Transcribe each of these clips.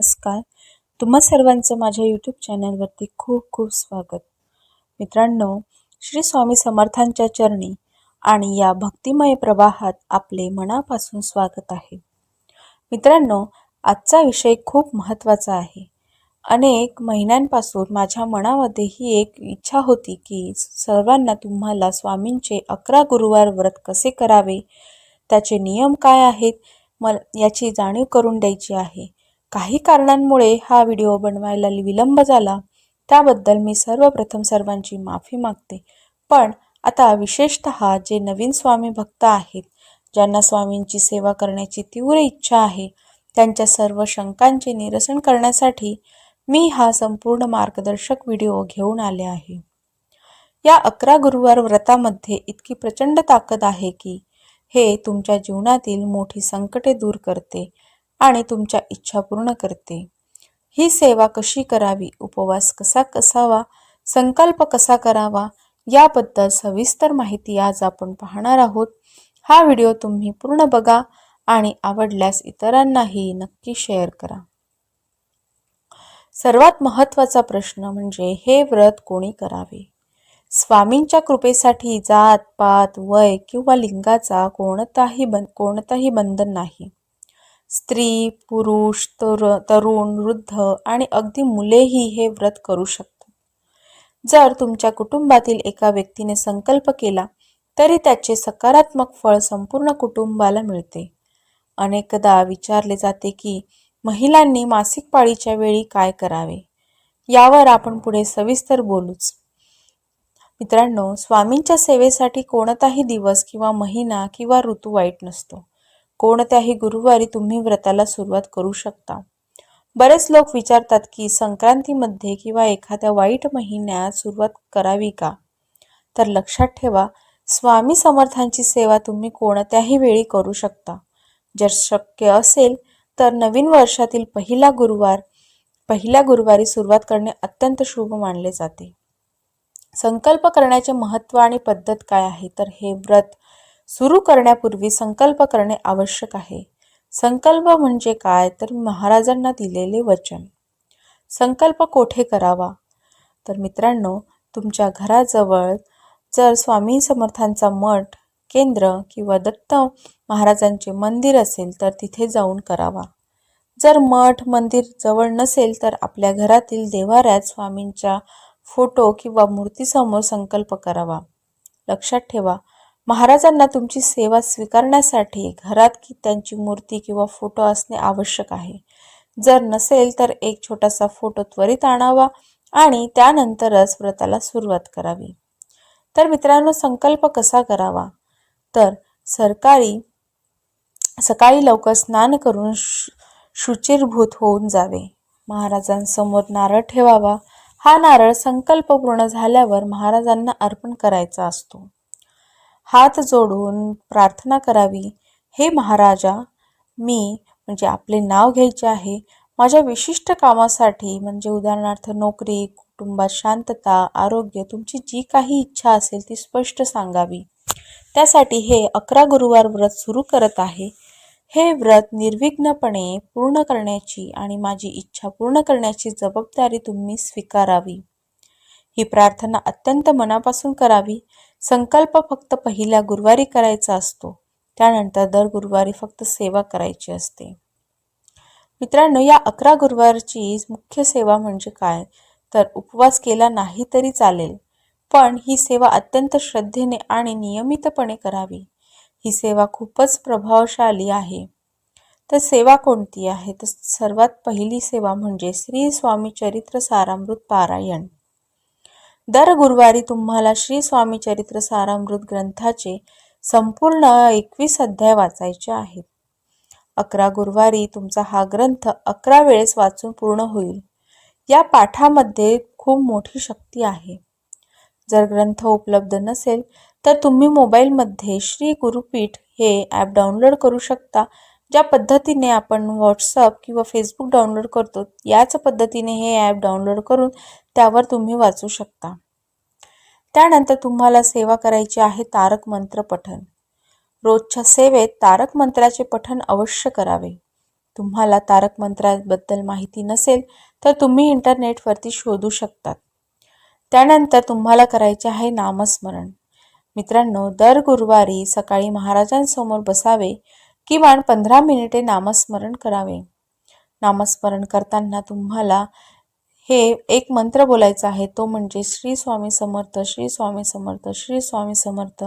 नमस्कार. तुम्हा सर्वांचं माझ्या यूट्यूब चॅनलवरती खूप खूप स्वागत. मित्रांनो श्री स्वामी समर्थांच्या चरणी आणि या भक्तिमय प्रवाहात आपले मनापासून स्वागत आहे. मित्रांनो आजचा विषय खूप महत्त्वाचा आहे. अनेक महिन्यांपासून माझ्या मनामध्ये ही एक इच्छा होती की सर्वांना तुम्हाला स्वामींचे अकरा गुरुवार व्रत कसे करावे? त्याचे नियम काय आहेत? म याची जाणीव करून द्यायची आहे. काही कारणांमुळे हा व्हिडिओ बनवायला विलंब झाला. त्याबद्दल मी सर्वप्रथम सर्वांची माफी मागते. पण आता विशेषत जे नवीन स्वामी भक्त आहेत ज्यांना स्वामींची सेवा करण्याची तीव्र इच्छा आहे त्यांच्या सर्व शंकांचे निरसन करण्यासाठी मी हा संपूर्ण मार्गदर्शक व्हिडिओ घेऊन आले आहे. या अकरा गुरुवार व्रतामध्ये इतकी प्रचंड ताकद आहे की हे तुमच्या जीवनातील मोठी संकटे दूर करते. आणि तुमच्या इच्छा पूर्ण करते. ही सेवा कशी करावी? उपवास कसा कसावा? संकल्प कसा करावा? याबद्दल सविस्तर माहिती आज आपण पाहणार आहोत. हा व्हिडिओ तुम्ही पूर्ण बघा आणि आवडल्यास इतरांनाही नक्की शेअर करा. सर्वात महत्त्वाचा प्रश्न म्हणजे हे व्रत कोणी करावे? स्वामींच्या कृपेसाठी जात पात वय किंवा लिंगाचा कोणताही बन कोणताही बंधन नाही. स्त्री पुरुष तर तरुण वृद्ध आणि अगदी मुलेही हे व्रत करू शकतात. जर तुमच्या कुटुंबातील एका व्यक्तीने संकल्प केला तरी त्याचे सकारात्मक फळ संपूर्ण कुटुंबाला मिळते. अनेकदा विचारले जाते की महिलांनी मासिक पाळीच्या वेळी काय करावे यावर आपण पुढे सविस्तर बोलूच. मित्रांनो स्वामींच्या सेवेसाठी कोणताही दिवस किंवा महिना किंवा ऋतू वाईट नसतो. कोणत्याही गुरुवारी तुम्ही व्रताला सुरुवात करू शकता. बरेच लोक विचारतात की संक्रांतीमध्ये किंवा एखाद्या वाईट महिन्यात सुरुवात करावी का? तर लक्षात ठेवा स्वामी समर्थांची सेवा तुम्ही कोणत्याही वेळी करू शकता. जर शक्य असेल तर नवीन वर्षातील पहिला गुरुवार पहिल्या गुरुवारी सुरुवात करणे अत्यंत शुभ मानले जाते. संकल्प करण्याचे महत्त्व आणि पद्धत काय आहे? तर हे व्रत सुरू करण्यापूर्वी संकल्प करणे आवश्यक आहे. संकल्प म्हणजे काय? तर महाराजांना दिलेले वचन. संकल्प कोठे करावा? तर मित्रांनो तुमच्या घराजवळ जर स्वामी समर्थांचा मठ केंद्र किंवा दत्त महाराजांचे मंदिर असेल तर तिथे जाऊन करावा. जर मठ मंदिर जवळ नसेल तर आपल्या घरातील देवाऱ्यात स्वामींच्या फोटो किंवा मूर्तीसमोर संकल्प करावा. लक्षात ठेवा महाराजांना तुमची सेवा स्वीकारण्यासाठी घरात की त्यांची मूर्ती किंवा फोटो असणे आवश्यक आहे. जर नसेल तर एक छोटासा फोटो त्वरित आणावा आणि त्यानंतरच व्रताला सुरुवात करावी. तर मित्रांनो संकल्प कसा करावा? तर सरकारी सकाळी लवकर स्नान करून शुचिरभूत होऊन जावे. महाराजांसमोर नारळ ठेवावा. हा नारळ संकल्प पूर्ण झाल्यावर महाराजांना अर्पण करायचा असतो. हात जोडून प्रार्थना करावी. हे महाराजा मी म्हणजे आपले नाव घ्यायचे आहे. माझ्या विशिष्ट कामासाठी म्हणजे उदाहरणार्थ नोकरी कुटुंबात शांतता आरोग्य तुमची जी काही इच्छा असेल ती स्पष्ट सांगावी. त्यासाठी हे अकरा गुरुवार व्रत सुरू करत आहे. हे व्रत निर्विघ्नपणे पूर्ण करण्याची आणि माझी इच्छा पूर्ण करण्याची जबाबदारी तुम्ही स्वीकारावी. ही प्रार्थना अत्यंत मनापासून करावी. संकल्प फक्त पहिल्या गुरुवारी करायचा असतो. त्यानंतर दर गुरुवारी फक्त सेवा करायची असते. मित्रांनो या अकरा गुरुवारची मुख्य सेवा म्हणजे काय? तर उपवास केला नाही तरी चालेल. पण ही सेवा अत्यंत श्रद्धेने आणि नियमितपणे करावी. ही सेवा खूपच प्रभावशाली आहे. तर सेवा कोणती आहे? तर सर्वात पहिली सेवा म्हणजे श्री स्वामी चरित्र सारामृत पारायण. दर गुरुवारी तुम्हाला श्री स्वामी चरित्र सारामृत ग्रंथाचे संपूर्ण एकवीस अध्याय वाचायचे आहेत. अकरा गुरुवारी तुमचा हा ग्रंथ अकरा वेळेस वाचून पूर्ण होईल. या पाठामध्ये खूप मोठी शक्ती आहे. जर ग्रंथ उपलब्ध नसेल तर तुम्ही मोबाईलमध्ये श्री गुरुपीठ हे ॲप डाउनलोड करू शकता ज्या पद्धतीने आपण व्हॉट्सअप किंवा फेसबुक डाउनलोड करतो. याच पद्धतीने हे ॲप डाउनलोड करून त्यावर तुम्ही वाचू शकता. त्यानंतर तुम्हाला सेवा करायची आहे तारक मंत्र पठन रोजच्या सेवेत तारक मंत्राचे पठन अवश्य करावे. तुम्हाला तारक मंत्राबद्दल माहिती नसेल तर तुम्ही इंटरनेटवरती शोधू शकतात त्यानंतर तुम्हाला करायचे आहे नामस्मरण. मित्रांनो दर गुरुवारी सकाळी महाराजांसमोर बसावे किमान पंधरा मिनिटे नामस्मरण करावे. नामस्मरण करताना तुम्हाला हे एक मंत्र बोलायचा आहे. तो म्हणजे श्री स्वामी समर्थ श्री स्वामी समर्थ श्री स्वामी समर्थ.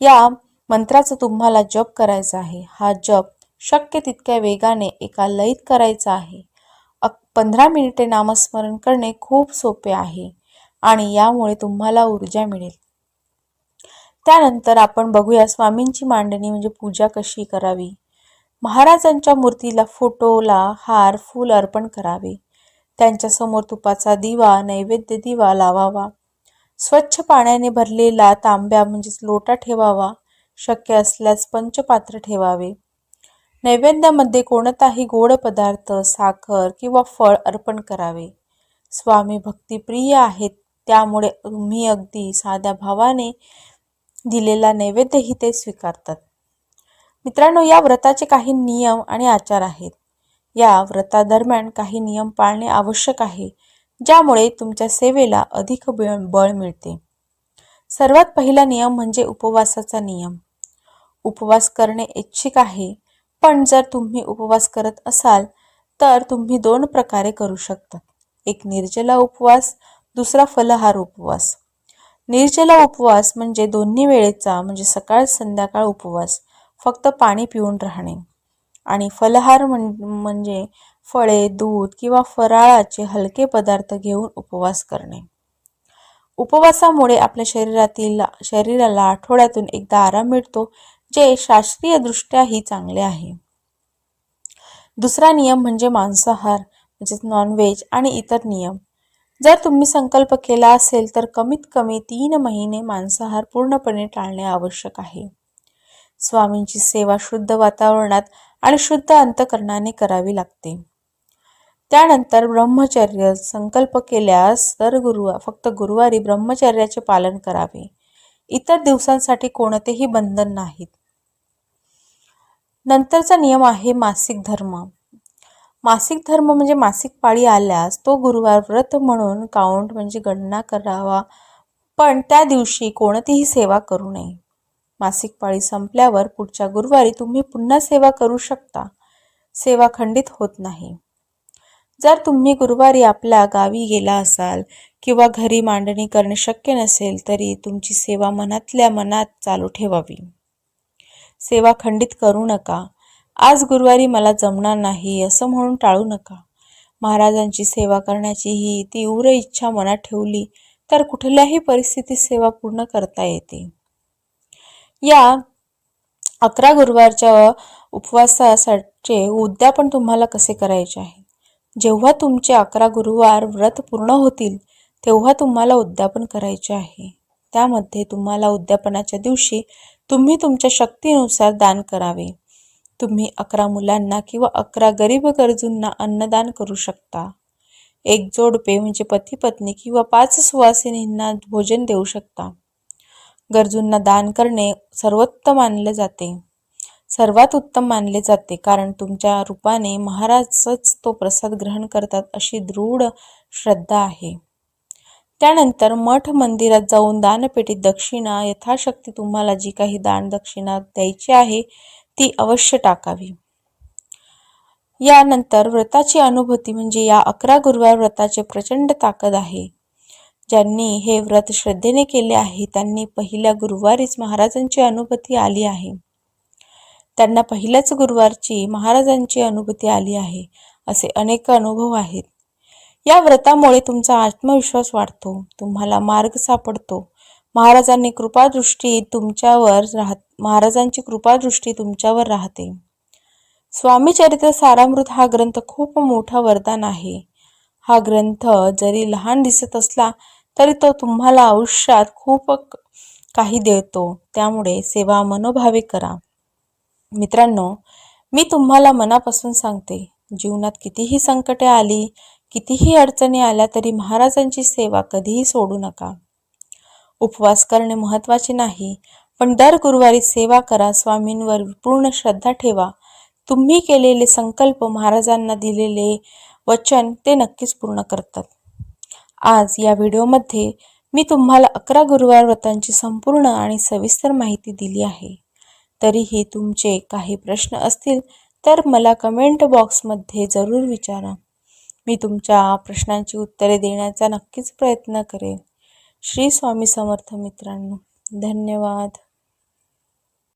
या मंत्राचा तुम्हाला जप करायचा आहे. हा जप शक्य तितक्या वेगाने एका लयीत करायचा आहे. अक पंधरा मिनिटे नामस्मरण करणे खूप सोपे आहे आणि यामुळे तुम्हाला ऊर्जा मिळेल. त्यानंतर आपण बघूया स्वामींची मांडणी म्हणजे पूजा कशी करावी. महाराजांच्या मूर्तीला फोटोला हार फूल अर्पण करावे. त्यांच्यासमोर तुपाचा दिवा नैवेद्य दिवा लावावा. स्वच्छ पाण्याने भरलेला तांब्या म्हणजेच लोटा ठेवावा. शक्य असल्यास पंचपात्र ठेवावे. नैवेद्यामध्ये कोणताही गोड पदार्थ साखर किंवा फळ अर्पण करावे. स्वामी भक्तिप्रिय आहेत त्यामुळे तुम्ही अगदी साध्या भावाने दिलेला नैवेद्यही ते स्वीकारतात. मित्रांनो या व्रताचे काही नियम आणि आचार आहेत. या व्रतादरम्यान काही नियम पाळणे आवश्यक आहे ज्यामुळे तुमच्या सेवेला अधिक बळ बळ मिळते. सर्वात पहिला नियम म्हणजे उपवासाचा नियम. उपवास करणे इच्छिक आहे पण जर तुम्ही उपवास करत असाल तर तुम्ही दोन प्रकारे करू शकता. एक निर्जला उपवास दुसरा फलहार उपवास. निर्जला उपवास म्हणजे दोन्ही वेळेचा म्हणजे सकाळ संध्याकाळ उपवास फक्त पाणी पिऊन राहणे. आणि फलहार म्हणजे फळे दूध किंवा फराळाचे हलके पदार्थ घेऊन उपवास करणे. उपवासामुळे आपल्या शरीरातील शरीराला आठवड्यातून एकदा आराम मिळतो जे शास्त्रीयदृष्ट्याही चांगले आहे. दुसरा नियम म्हणजे मांसाहार म्हणजेच नॉनव्हेज आणि इतर नियम. जर तुम्ही संकल्प केला असेल तर कमीत कमी तीन महिने मांसाहार पूर्णपणे टाळणे आवश्यक आहे. स्वामींची सेवा शुद्ध वातावरणात आणि शुद्ध अंतकरणाने करावी लागते. त्यानंतर ब्रह्मचर्य संकल्प केल्यास तर गुरु फक्त गुरुवारी ब्रह्मचर्याचे पालन करावे. इतर दिवसांसाठी कोणतेही बंधन नाहीत. नंतरचा नियम आहे मासिक धर्म. मासिक धर्म म्हणजे मासिक पाळी आल्यास तो गुरुवार व्रत म्हणून काउंट म्हणजे गणना करावा पण त्या दिवशी कोणतीही सेवा करू नये. मासिक पाळी संपल्यावर पुढच्या गुरुवारी तुम्ही पुन्हा सेवा करू शकता. सेवा खंडित होत नाही. जर तुम्ही गुरुवारी आपल्या गावी गेला असाल किंवा घरी मांडणी करणे शक्य नसेल तरी तुमची सेवा मनातल्या मनात चालू ठेवावी. सेवा खंडित करू नका. आज गुरुवारी मला जमणार नाही असं म्हणून टाळू नका. महाराजांची सेवा करण्याची ही तीव्र इच्छा मनात ठेवली तर कुठल्याही परिस्थितीत सेवा पूर्ण करता येते. या अकरा गुरुवारच्या उपवासासाठी उद्यापन तुम्हाला कसे करायचे आहे? जेव्हा तुमचे अकरा गुरुवार व्रत पूर्ण होतील तेव्हा तुम्हाला उद्यापन करायचे आहे. त्यामध्ये तुम्हाला उद्यापनाच्या दिवशी तुम्ही तुमच्या शक्तीनुसार दान करावे. तुम्ही अकरा मुलांना किंवा अकरा गरीब गरजूंना अन्नदान करू शकता. एक जोडपे म्हणजे पती पत्नी किंवा पाच सुवासिनींना भोजन देऊ शकता. गरजूंना दान करणे सर्वोत्तम मानले जाते. सर्वात उत्तम मानले जाते कारण तुमच्या रूपाने महाराजच तो प्रसाद ग्रहण करतात अशी दृढ श्रद्धा आहे. त्यानंतर मठ मंदिरात जाऊन दानपेटीत दक्षिणा यथाशक्ती तुम्हाला जी काही दान दक्षिणा द्यायची आहे ती अवश्य टाकावी. यानंतर व्रताची अनुभूती म्हणजे या अकरा गुरुवार व्रताचे प्रचंड ताकद आहे. ज्यांनी हे व्रत श्रद्धेने केले आहे त्यांनी पहिल्या गुरुवारीच महाराजांची अनुभूती आली आहे. त्यांना पहिल्याच गुरुवारची महाराजांची अनुभूती आली आहे असे अनेक अनुभव आहेत. या व्रतामुळे तुमचा आत्मविश्वास वाढतो तुम्हाला मार्ग सापडतो. महाराजांनी कृपादृष्टी तुमच्यावर राहत महाराजांची कृपादृष्टी तुमच्यावर राहते. स्वामी चरित्र सारामृत हा ग्रंथ खूप मोठा वरदान आहे. हा ग्रंथ जरी लहान दिसत असला तरी तो तुम्हाला आयुष्यात खूप काही देतो. त्यामुळे सेवा मनोभावे करा. मित्रांनो मी तुम्हाला मनापासून सांगते जीवनात कितीही संकटे आली कितीही अडचणी आल्या तरी महाराजांची सेवा कधीही सोडू नका. उपवास करणे महत्त्वाचे नाही पण दर गुरुवारी सेवा करा स्वामींवर पूर्ण श्रद्धा ठेवा. तुम्ही केलेले संकल्प महाराजांना दिलेले वचन ते नक्कीच पूर्ण करतात. आज या व्हिडिओमध्ये मी तुम्हाला अकरा गुरुवार व्रतांची संपूर्ण आणि सविस्तर माहिती दिली आहे. तरीही तुमचे काही प्रश्न असतील तर मला कमेंट बॉक्समध्ये जरूर विचारा. मी तुमच्या प्रश्नांची उत्तरे देण्याचा नक्कीच प्रयत्न करेन. श्री स्वामी समर्थ मित्रांनो धन्यवाद.